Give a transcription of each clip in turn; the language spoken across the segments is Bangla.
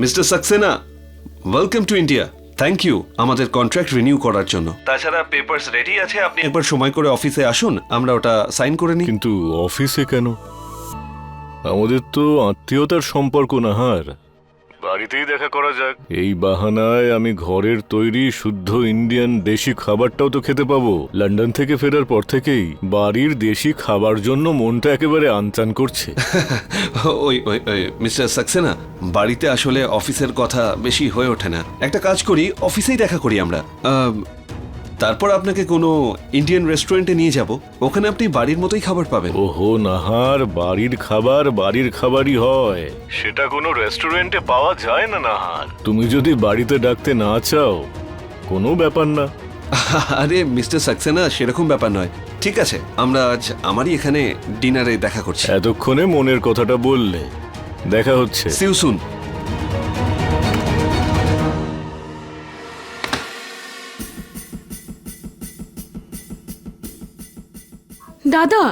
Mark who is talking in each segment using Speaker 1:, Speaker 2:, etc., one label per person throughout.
Speaker 1: Mister Saxena welcome to India thank you আমাদের কন্ট্রাক্ট রিনিউ করার জন্য। তাছাড়া পেপারস রেডি আছে আপনি একবার সময় করে অফিসে আসুন আমরা ওটা সাইন করে নিই।
Speaker 2: কিন্তু অফিসে কেন? আমাদের তো আত্মীয়তার সম্পর্ক না হার। বাড়িতেই দেখা করা যাক। এই বাহানায় আমি ঘরের তৈরি শুদ্ধ ইন্ডিয়ান দেশি খাবারটাও তো খেতে পাবো। লন্ডন থেকে ফেরার পর থেকেই বাড়ির দেশি খাবার জন্য মনটা একেবারে আনচান করছে।
Speaker 1: ওই ওই ওই মিস্টার সাক্সেনা বাড়িতে আসলে অফিসের কথা বেশি হয়ে ওঠে না। একটা কাজ করি অফিসেই দেখা করি আমরা। আম, তারপর আপনাকে কোনো ইন্ডিয়ান রেস্টুরেন্টে নিয়ে যাব। ওখানে আপনি বাড়ির মতোই খাবার পাবেন।
Speaker 2: ওহো নাহার বাড়ির খাবার বাড়ির খাবারই হয়। সেটা কোনো রেস্টুরেন্টে পাওয়া যায় না নাহার। তুমি যদি বাড়িতে ডাকতে না চাও কোনো ব্যাপার না।
Speaker 1: আরে মিস্টার সাক্সেনা সেরকম ব্যাপার নয়। ঠিক আছে আমরা আজ আমারই এখানে ডিনারে দেখা করছি।
Speaker 2: এতক্ষণে মনের কথাটা বললে। দেখা হচ্ছে।
Speaker 1: সিউ
Speaker 3: দাদা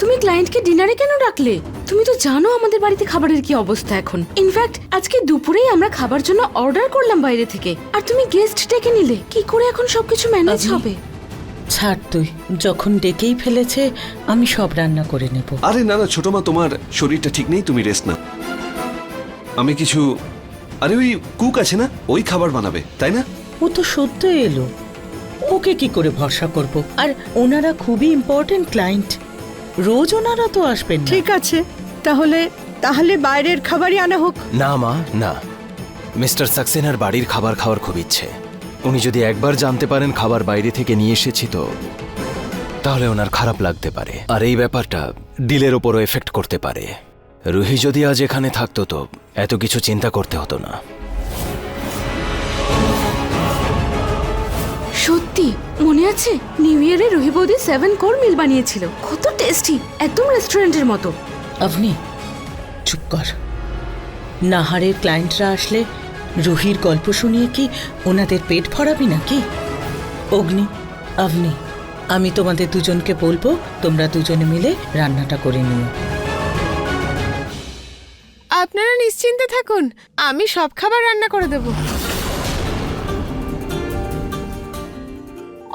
Speaker 3: তুমি ক্লায়েন্টকে ডিনারে কেন ডাকলে? তুমি তো জানো আমাদের বাড়িতে খাবারের কি অবস্থা এখন। ইনফ্যাক্ট আজকে দুপুরেই আমরা খাবার জন্য অর্ডার করলাম বাইরে থেকে। আর তুমি গেস্ট ডেকে নিলে কি করে এখন সবকিছু ম্যানেজ হবে?
Speaker 4: ছাড় তুই যখন ডেকেই ফেলেছে আমি সব রান্না করে নেব।
Speaker 1: আরে না না ছোট মা তোমার শরীরটা ঠিক নেই তুমি রেস্ট না আমি কিছু আরে ওই কুক আছে না ওই খাবার বানাবে তাই না?
Speaker 4: ও তো সদ্য এলো। ওকে কি করে ভরসা করব? আর ওনারা খুবই ইম্পর্টেন্ট ক্লায়েন্ট রোজ ওনারা তো আসবেন না।
Speaker 5: ঠিক আছে তাহলে তাহলে বাইরের খাবারই আনা হোক।
Speaker 6: না মা না। মিস্টার সাক্সেনার বাড়ির খাবার খাওয়ার খুব ইচ্ছে। উনি যদি একবার জানতে পারেন খাবার বাইরে থেকে নিয়ে এসেছি তো তাহলে ওনার খারাপ লাগতে পারে। আর এই ব্যাপারটা ডিলের ওপরও এফেক্ট করতে পারে। রুহি যদি আজ এখানে থাকতো তো এত কিছু চিন্তা করতে হতো না।
Speaker 3: সত্যি মনে আছে? নিউ ইয়ারে রুহি বৌদি সেভেন কোর মিল বানিয়েছিল। কত টেস্টি একদম রেস্টুরেন্টের মতো।
Speaker 4: আপনি চুপ কর। নাহারের ক্লায়েন্টরা আসলে রুহির গল্প শুনিয়ে কি ওনাদের পেট ভরাবি নাকি? অগ্নি আপনি আমি তোমাদের দুজনকে বলব তোমরা দুজনে মিলে রান্নাটা করে নিও।
Speaker 7: আপনারা নিশ্চিন্তে থাকুন আমি সব খাবার রান্না করে দেব।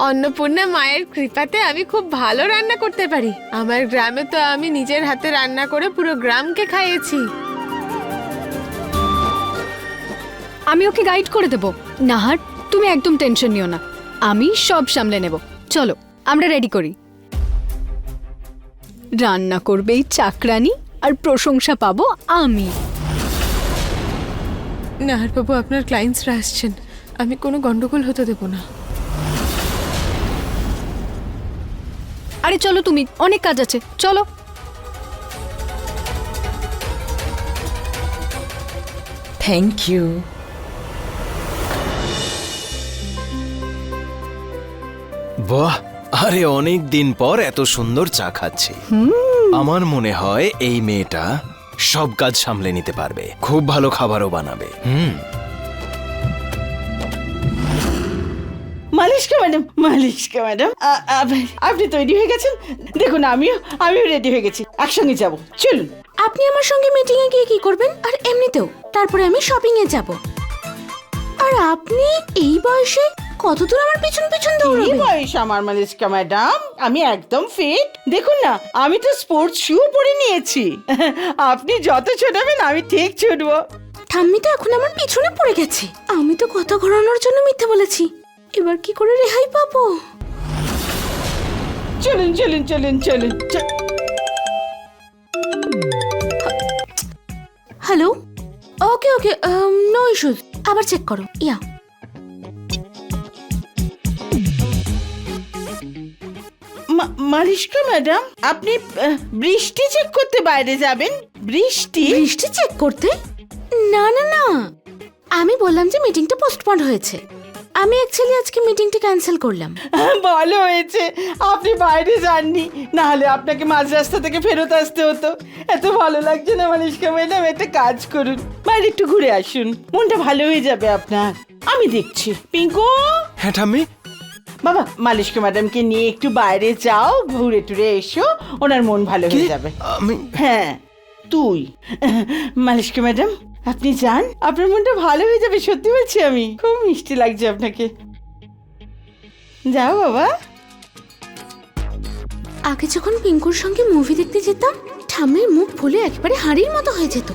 Speaker 7: অন্নপূর্ণা মায়ের কৃপাতে আমি খুব ভালো রান্না করতে পারি। আমার গ্রামে তো আমি নিজের হাতে রান্না করে পুরো গ্রামকে খাইয়েছি।
Speaker 8: আমি ওকে গাইড করে দেব। নাহার তুমি একদম টেনশন নিও না। আমি সব সামলে নেব। চলো আমরা রেডি করি। রান্না করবে এই চাকরানি আর প্রশংসা পাবো আমি।
Speaker 7: নাহারবাবু আপনার ক্লায়েন্টসরা আসছেন। আমি কোনো গন্ডগোল হতে দেব না।
Speaker 8: আরে চলো তুমি অনেক কাজ আছে চলো।
Speaker 4: থ্যাংক ইউ
Speaker 6: বাহ আরে অনেক দিন পর এত সুন্দর চা খাচ্ছি। আমার মনে হয় এই মেয়েটা সব কাজ সামলে নিতে পারবে খুব ভালো খাবারও বানাবে। হুম।
Speaker 5: মালিশকা ম্যাডাম মালিশকা ম্যাডাম আপনি তৈরি হয়ে গেছেন? দেখুন আমিও আমিও রেডি হয়ে গেছি। একসঙ্গে যাব। চলুন।
Speaker 3: আপনি আমার সঙ্গে মিটিং এ গিয়ে কি করবেন? আর এমনিতেও তারপরে আমি শপিং এ যাব। আর আপনি এই বয়সে কতদূর আমার পিছন পিছন
Speaker 5: এই
Speaker 3: দৌড়াবেন?
Speaker 5: বয়স আমার মালিশকা ম্যাডাম আমি একদম ফিট দেখুন না আমি তো স্পোর্টস শু পরে নিয়েছি। আপনি যত ছোটাবেন আমি ঠিক ছুটবো।
Speaker 3: ঠাম্মি তো এখন আমার পিছনে পড়ে গেছে। আমি তো কথা ঘোরানোর জন্য মিথ্যে বলেছি। এবার কি করে রেহাই পাবো?
Speaker 5: চলুন চলুন চলুন চলুন
Speaker 3: hello okay okay no issues আবার চেক করো। ইয়া।
Speaker 5: মালিশকা ম্যাডাম আপনি বৃষ্টি চেক করতে বাইরে যাবেন? বৃষ্টি?
Speaker 3: বৃষ্টি চেক করতে? না না না। আমি বললাম যে মিটিংটা পোস্টপন্ড হয়েছে। আমি অ্যাকচুয়ালি আজকে মিটিংটা ক্যান্সেল করলাম।
Speaker 5: ভালো হয়েছে। আপনি বাইরে যাননি না হলে আপনাকে মাঝ রাস্তা থেকে ফেরত আসতে হতো। এত ভালো লাগছে না মালিশকা ম্যাডাম একটা কাজ করুন। বাইরে একটু ঘুরে আসুন মনটা ভালো হয়ে যাবে আপনার। আমি দেখছি। পিঙ্কু?
Speaker 6: হ্যাঁ ঠাম্মি?
Speaker 5: বাবা মালিশকা ম্যাডামকে নিয়ে একটু বাইরে যাও ঘুরে টুরে এসো ওনার মন ভালো হয়ে যাবে।
Speaker 6: আমি
Speaker 5: হ্যাঁ তুই। মালিশকা ম্যাডাম আপনি যান, আপনার মনটা ভালো হয়ে যাবে, সত্যি বলছি আমি। খুব মিষ্টি লাগছে আপনাকে। যাও বাবা।
Speaker 3: আগে যখন পিঙ্কুর সঙ্গে মুভি দেখতে যেতাম, ঠাম্মির মুখ ফুলে একেবারে হাড়ির মতো হয়ে যেত।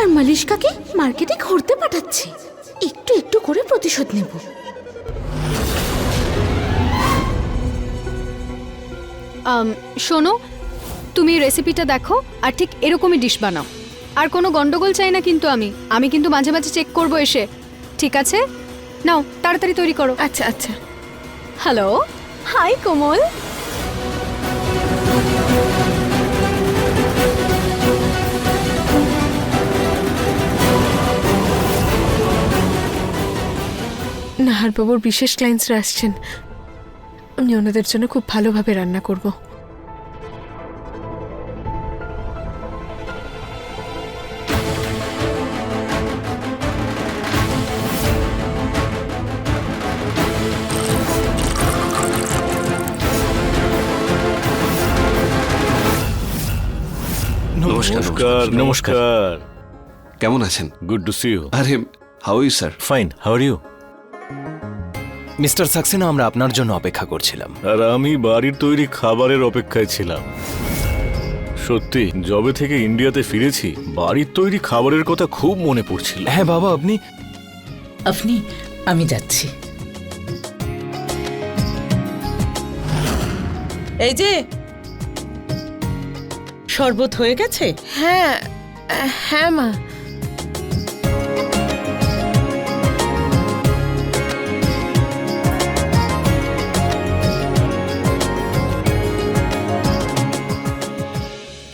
Speaker 3: আর মালিশকাকে মার্কেটে ঘুরতে পাঠাচ্ছে। একটু একটু করে প্রতিশোধ নেব।
Speaker 8: শোনো তুমি রেসিপিটা দেখো আর ঠিক এরকমই ডিশ বানাও। আর কোনো গন্ডগোল চাই না কিন্তু আমি। আমি কিন্তু মাঝে মাঝে চেক করব এসে। ঠিক আছে? নাও তাড়াতাড়ি তৈরি করো।
Speaker 7: আচ্ছা আচ্ছা।
Speaker 8: হ্যালো হাই কোমল
Speaker 7: নাহারবাবুর বিশেষ ক্লায়েন্টসরা আসছেন। আমি ওনাদের জন্য খুব ভালোভাবে রান্না করব।
Speaker 1: নমস্কার
Speaker 2: নমস্কার
Speaker 1: কেমন আছেন?
Speaker 2: গুড টু সি ইউ
Speaker 1: আরে how you sir
Speaker 6: fine how are you mister Saxena আমরা আপনার জন্য অপেক্ষা করছিলাম।
Speaker 2: আর আমি বাড়ির তৈরি খাবারের অপেক্ষায় ছিলাম। সত্যি জবে থেকে ইন্ডিয়াতে ফিরেছি বাড়ির তৈরি খাবারের কথা খুব মনে পড়ছিল।
Speaker 6: হ্যাঁ বাবা আপনি?
Speaker 4: আপনি আমি যাচ্ছি। এই যে শরবত হয়ে গেছে?
Speaker 7: হ্যাঁ হ্যাঁ মা।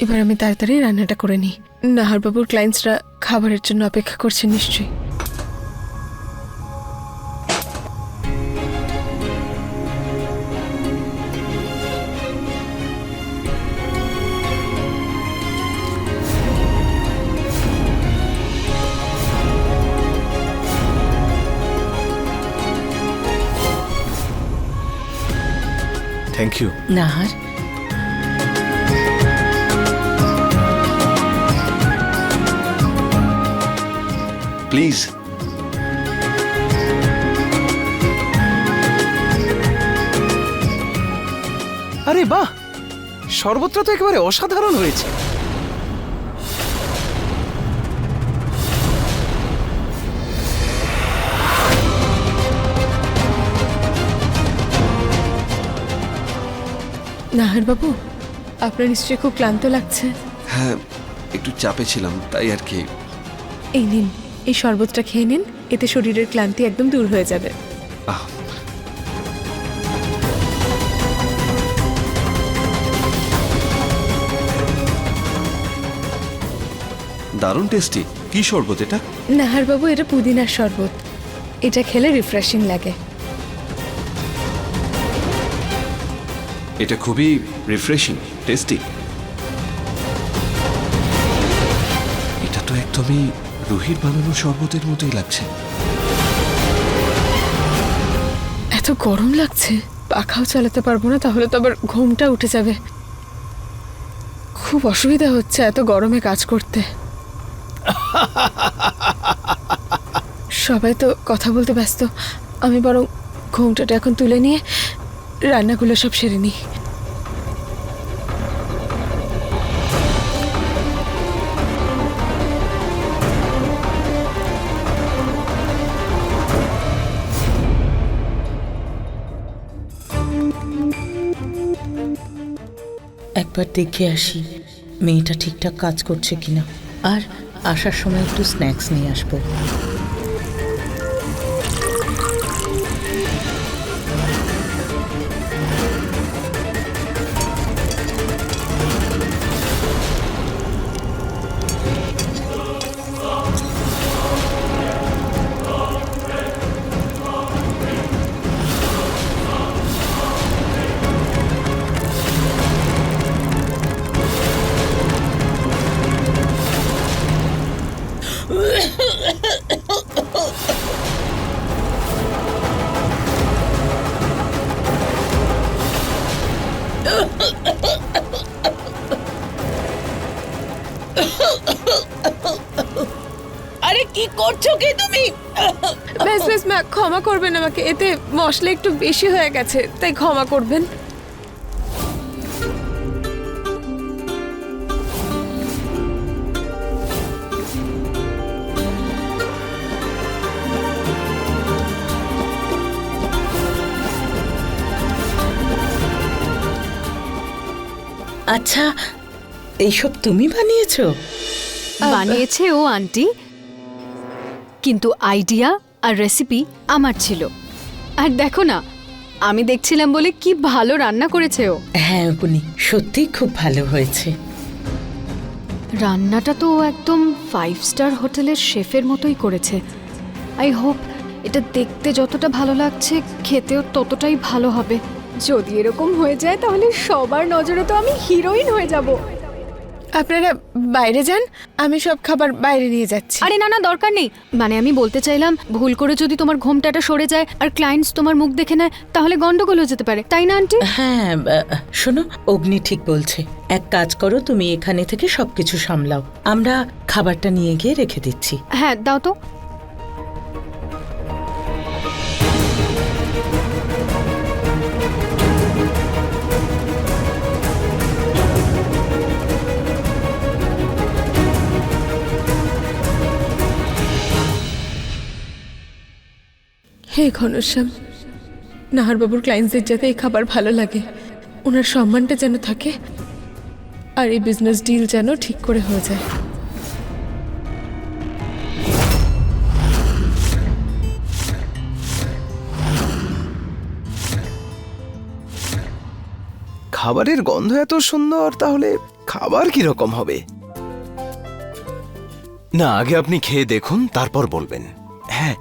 Speaker 7: এবার আমি তাড়াতাড়ি রান্নাটা করে নিই। নাহারবাবুর ক্লায়েন্টসরা খাবারের জন্য অপেক্ষা করছে নিশ্চয়ই।
Speaker 6: Thank Nahar.
Speaker 4: Please.
Speaker 1: প্লিজ
Speaker 9: আরে বাহ শরবতটা তো একেবারে অসাধারণ হয়েছে
Speaker 7: নাহারবাবু আপনার নিশ্চয়ই খুব ক্লান্ত লাগছে।
Speaker 1: হ্যাঁ একটু চাপে ছিলাম তাই আর কি।
Speaker 7: এই নিন এই শরবতটা খেয়ে নিন এতে শরীরের ক্লান্তি একদম দূর হয়ে যাবে।
Speaker 1: আহ। দারুণ টেস্টি কি শরবত এটা?
Speaker 7: নাহারবাবু এটা পুদিনার শরবত। এটা খেলে রিফ্রেশিং লাগে।
Speaker 1: এটা খুবই রিফ্রেশিং টেস্টি এটা তো একদমই রুহির বানানো শরবতের মতোই লাগছে।
Speaker 7: এত গরম লাগছে, পাখাও চালাতে পারব না, তাহলে তো আবার ঘুমটা উঠে যাবে। খুব অসুবিধা হচ্ছে এত গরমে কাজ করতে। সবাই তো কথা বলতে ব্যস্ত, আমি বরং ঘুমটাটা এখন তুলে নিয়ে রান্নাগুলো সব সেরে নিই
Speaker 4: একবার দেখে আসি মেয়েটা ঠিকঠাক কাজ করছে কিনা। আর আসার সময় একটু স্ন্যাক্স নিয়ে আসব। আরে কি করছ কি তুমি?
Speaker 7: বেশ বেশ মা ক্ষমা করবেন আমাকে। এতে মশলা একটু বেশি হয়ে গেছে তাই ক্ষমা করবেন।
Speaker 4: আচ্ছা এইসব তুমি বানিয়েছো?
Speaker 8: বানিয়েছে ও আন্টি। কিন্তু আইডিয়া আর রেসিপি আমার ছিল। আর দেখো না আমি দেখছিলাম বলে কি ভালো রান্না করেছে ও।
Speaker 4: হ্যাঁ অবনি সত্যিই খুব ভালো হয়েছে।
Speaker 8: রান্নাটা তো একদম ফাইভ স্টার হোটেলের শেফের মতোই করেছে। আই হোপ এটা দেখতে যতটা ভালো লাগছে খেতেও ততটাই ভালো হবে। যদি এরকম হয়ে যায় তাহলে সবার নজরে তো আমি হিরোইন হয়ে যাব।
Speaker 7: আপনারা বাইরে যান আমি সব খাবার বাইরে নিয়ে যাচ্ছি।
Speaker 8: আরে না না দরকার নেই। মানে আমি বলতে চাইলাম ভুল করে যদি তোমার ঘোমটাটা সরে যায় আর ক্লায়েন্টস তোমার মুখ দেখে নেয় তাহলে গন্ডগোল হয়ে যেতে পারে। তাই না আন্টি
Speaker 4: হ্যাঁ শোনো অগ্নি ঠিক বলছে। এক কাজ করো তুমি এখানে থেকে সবকিছু সামলাও। আমরা খাবারটা নিয়ে গিয়ে রেখে দিচ্ছি।
Speaker 8: হ্যাঁ দাও তো।
Speaker 7: হে ঘনশ্যাম, নাহারবাবুর ক্লায়েন্টসদের যাতে এই খাবার ভালো লাগে ওনার সম্মানটা যেন থাকে, আর এই বিজনেস ডিল যেন ঠিক করে হয়ে যায়।
Speaker 9: খাবারের গন্ধ এত সুন্দর, তাহলে খাবার কি রকম হবে?
Speaker 6: না, আগে আপনি খেয়ে দেখুন, তারপর বলবেন। হ্যাঁ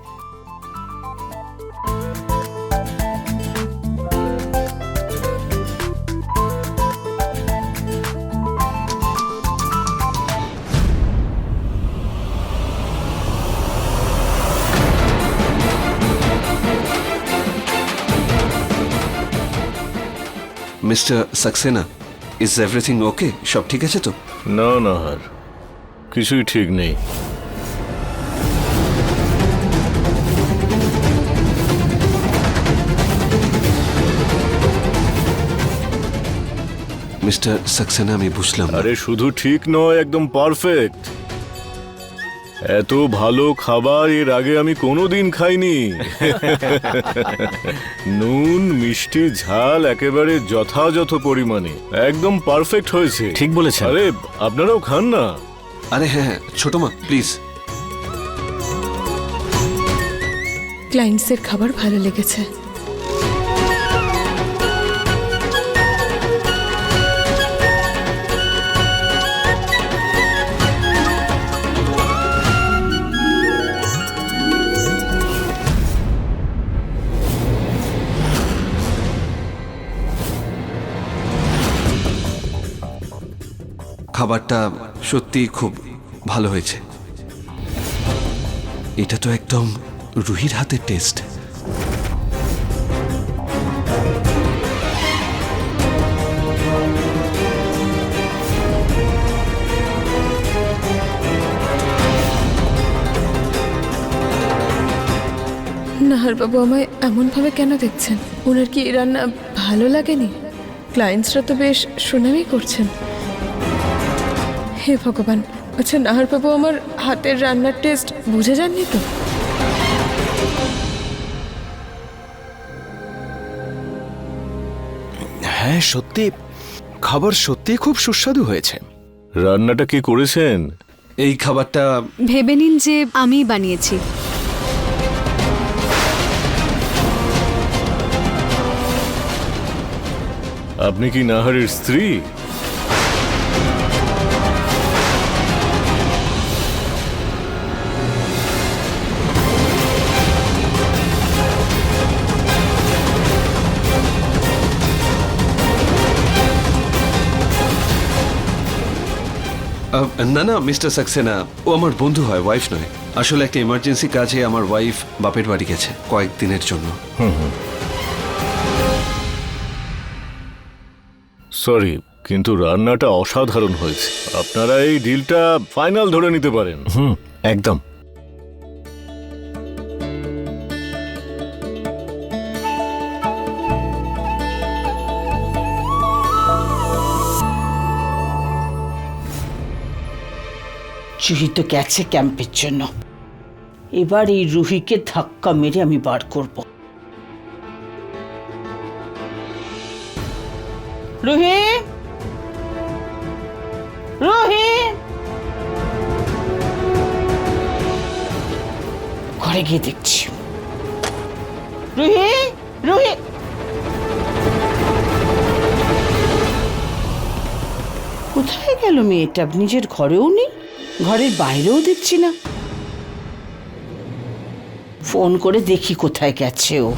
Speaker 1: mister Saxena is everything okay সব ঠিক আছে তো?
Speaker 2: না না হার কিছুই ঠিক নেই।
Speaker 1: মিস্টার সাক্সেনা আমি বুঝলাম না।
Speaker 2: আরে শুধু ঠিক নয় একদম পারফেক্ট এত ভালো খাবার এর আগে আমি কোনোদিন খাইনি। নুন মিষ্টি ঝাল একেবারে যথাযথ পরিমাণে। একদম পারফেক্ট হয়েছে।
Speaker 6: ঠিক বলেছেন।
Speaker 2: আরে আপনারাও খান না।
Speaker 1: আরে হ্যাঁ হ্যাঁ ছোট মা প্লিজ
Speaker 7: ক্লায়েন্টসের খাবার ভালো লেগেছে।
Speaker 1: খাবারটা সত্যি খুব ভালো হয়েছে। এটা তো একদম রুহির হাতের টেস্ট।
Speaker 7: নাহারবাবু আমায় এমনভাবে কেন দেখছেন? ওনার কি এই রান্না ভালো লাগেনি? ক্লায়েন্টসরা তো বেশ সুনামই করছেন। হে ভগবান আচ্ছা নাহারবাবু আমার হাতের রান্নার টেস্ট বুঝে যাননি তো?
Speaker 6: হ্যাঁ সত্যি। খাবার সত্যি খুব সুস্বাদু হয়েছে।
Speaker 2: রান্নাটা কি করেছেন?
Speaker 1: এই খাবারটা
Speaker 8: ভেবে নিন যে আমি বানিয়েছি।
Speaker 2: আপনি কি নাহারের স্ত্রী?
Speaker 1: না না মিস্টার সাক্সেনা ও আমার বন্ধু হয় ওয়াইফ নয়। আসলে একটা ইমার্জেন্সি কাজে আমার ওয়াইফ বাপের বাড়ি গেছে কয়েকদিনের জন্য।
Speaker 2: সরি কিন্তু রান্নাটা অসাধারণ হয়েছে। আপনারা এই ডিলটা ফাইনাল ধরে নিতে পারেন।
Speaker 6: হুম একদম।
Speaker 5: জুহি তো গেছে ক্যাম্পের জন্য। এবার এই রুহিকে ধাক্কা মেরে আমি বার করব। রুহি! রুহি! ঘরে গিয়ে দেখছি। রুহি! রুহি! কোথায় গেল মেয়েটা? নিজের ঘরেও নেই? ঘরের বাইরেও দেখছি না। ফোন করে দেখি কোথায় গেছে ও।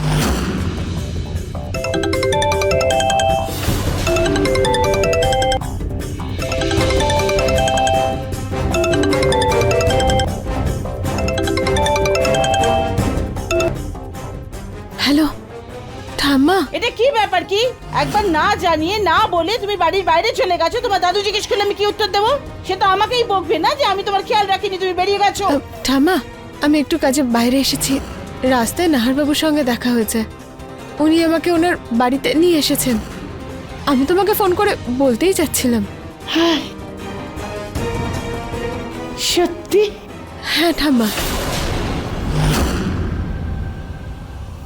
Speaker 5: একবার না জানিয়ে না বলে তুমি বাড়ির বাইরে চলে গেছো। তোমার দাদু জিজ্ঞেস করলে আমি কি উত্তর দেবো? সে তো আমাকেই বকবে না যে আমি তোমার খেয়াল রাখিনি তুমি বেরিয়ে গেছো।
Speaker 7: ঠাম্মা আমি একটু কাজে বাইরে এসেছি। রাস্তায় নাহারবাবুর সঙ্গে দেখা হয়েছে। উনি আমাকে ওনার বাড়িতে নিয়ে এসেছেন। আমি তোমাকে ফোন করে বলতেই চাচ্ছিলাম।
Speaker 5: সত্যি?
Speaker 7: হ্যাঁ ঠাম্মা।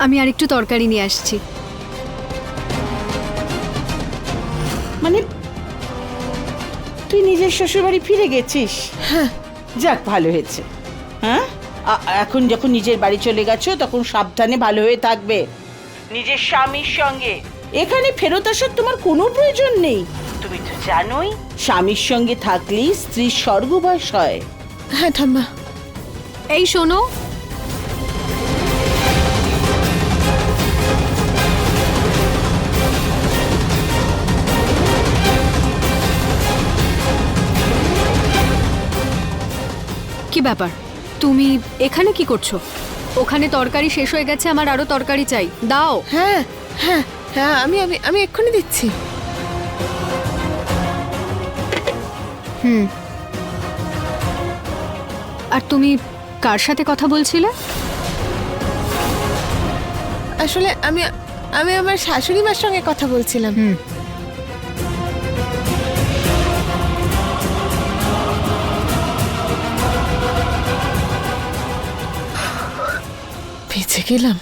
Speaker 8: আমি আরেকটু তরকারি নিয়ে আসছি।
Speaker 5: মানে তুই নিজের শ্বশুরবাড়ি ফিরে গেছিস?
Speaker 7: হ্যাঁ।
Speaker 5: যাক ভালো হয়েছে। হ্যাঁ? এখন যখন নিজের বাড়ি চলে গেছো তখন সাবধানে ভালো হয়ে থাকবে। নিজের স্বামীর সঙ্গে। এখানে ফেরত আসার তোমার কোনো প্রয়োজন নেই। তুমি তো জানোই। স্বামীর সঙ্গে থাকলেই স্ত্রীর স্বর্গবাস হয়।
Speaker 7: হ্যাঁ ঠাম্মা।
Speaker 8: এই শোনো কি ব্যাপার? তুমি এখানে কি করছ? ওখানে তরকারি শেষ হয়ে গেছে আমার আরও তরকারি চাই। দাও।
Speaker 7: হ্যাঁ হ্যাঁ হ্যাঁ আমি আমি আমি এক্ষুনি দিচ্ছি। হুম।
Speaker 8: আর তুমি কার সাথে কথা বলছিলে?
Speaker 7: আসলে আমি আমি আমার শাশুড়ি মার সঙ্গে কথা বলছিলাম। বেঁচে গেলাম।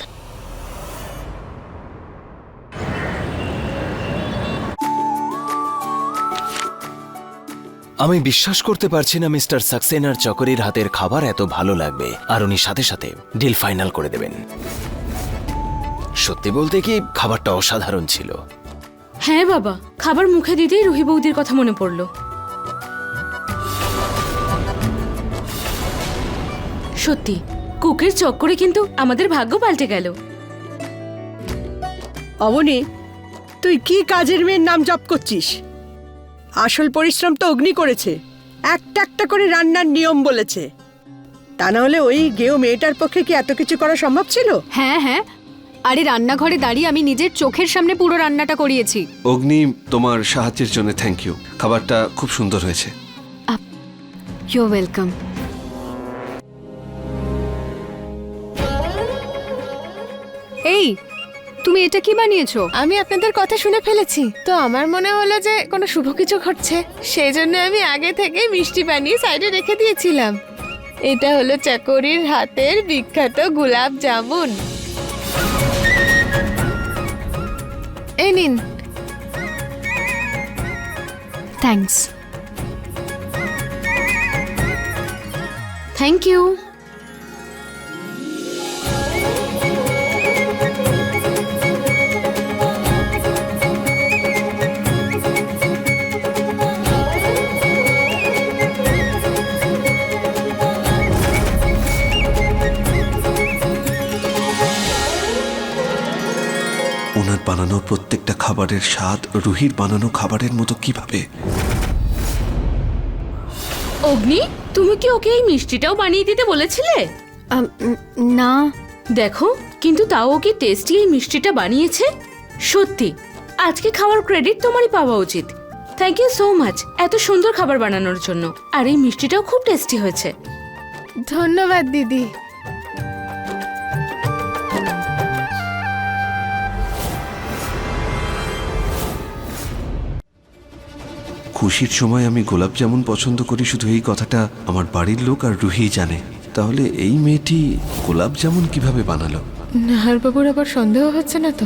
Speaker 6: আমি বিশ্বাস করতে পারছি না মিস্টার সাক্সেনার চকরির হাতের খাবার এত ভালো লাগবে আর উনি সাথে সাথে ডিল ফাইনাল করে দেবেন। সত্যি বলতে কি খাবারটা অসাধারণ ছিল।
Speaker 3: হ্যাঁ বাবা খাবার মুখে দিতেই রুহি বৌদির কথা মনে পড়ল। সত্যি কুকের চক্করে কিন্তু আমাদের ভাগ্য পাল্টে গেল।
Speaker 10: অবনী তুই কি কাজের মেয়ের নাম জপ করছিস? আসল পরিশ্রম তো অগ্নি করেছে। একটা একটা করে রান্নার নিয়ম বলেছে। তা না হলে ওই গেও মেয়েটার পক্ষে কি এত কিছু করা সম্ভব ছিল?
Speaker 8: হ্যাঁ হ্যাঁ। আরে রান্নাঘরে দাঁড়িয়ে আমি নিজের চোখের সামনে পুরো রান্নাটা করিয়েছি।
Speaker 1: অগ্নি তোমার সাহায্যের জন্য থ্যাংক ইউ খাবারটা খুব সুন্দর হয়েছে।
Speaker 8: ইউ ওয়েলকাম এই তুমি এটা কি বানিয়েছো?
Speaker 7: আমি আপনাদের কথা শুনে ফেলেছি। তো আমার মনে হলো যে কোনো শুভ কিছু ঘটছে। সেই জন্য আমি আগে থেকে মিষ্টি বানিয়ে সাইডে রেখে দিয়েছিলাম। এটা হলো চাকরির হাতের বিখ্যাত গোলাপ জামুন। এই নিন।
Speaker 8: থ্যাঙ্কস
Speaker 3: থ্যাংক ইউ
Speaker 1: বানানো প্রত্যেকটা খাবারের স্বাদ রুহির বানানো খাবারের মতো কীভাবে?
Speaker 3: অগ্নি তুমি কি ওকে এই মিষ্টিটাও বানিয়ে দিতে বলেছিলে?
Speaker 8: আম, না।
Speaker 3: দেখো কিন্তু তাও ও কি টেস্টি এই মিষ্টিটা বানিয়েছে। সত্যি আজকে খাওয়ার ক্রেডিট তোমারই পাওয়া উচিত। থ্যাংক ইউ সো মাচ এত সুন্দর খাবার বানানোর জন্য। আর এই মিষ্টিটাও খুব টেস্টি হয়েছে।
Speaker 7: ধন্যবাদ দিদি।
Speaker 1: খুশির সময় আমি গোলাপ জামুন পছন্দ করি, শুধু এই কথাটা আমার বাড়ির লোক আর রুহি জানে। তাহলে এই মেয়েটি গোলাপ জামুন কীভাবে বানালো?
Speaker 7: নাহারবাবুর আবার সন্দেহ হচ্ছে না তো?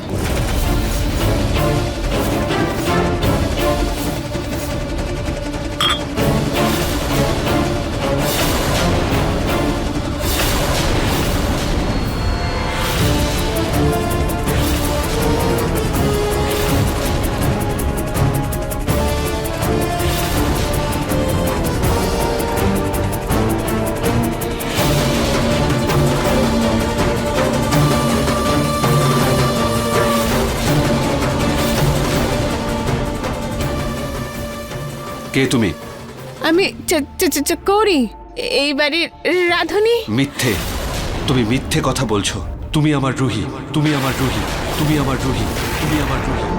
Speaker 1: কে তুমি?
Speaker 7: আমি চ- চ- চ- চ- করি। এই বাড়ির রাধুনি?
Speaker 1: মিথ্যে। তুমি মিথ্যে কথা বলছো। তুমি আমার রুহি। তুমি আমার রুহি। তুমি আমার রুহি। তুমি আমার রুহি।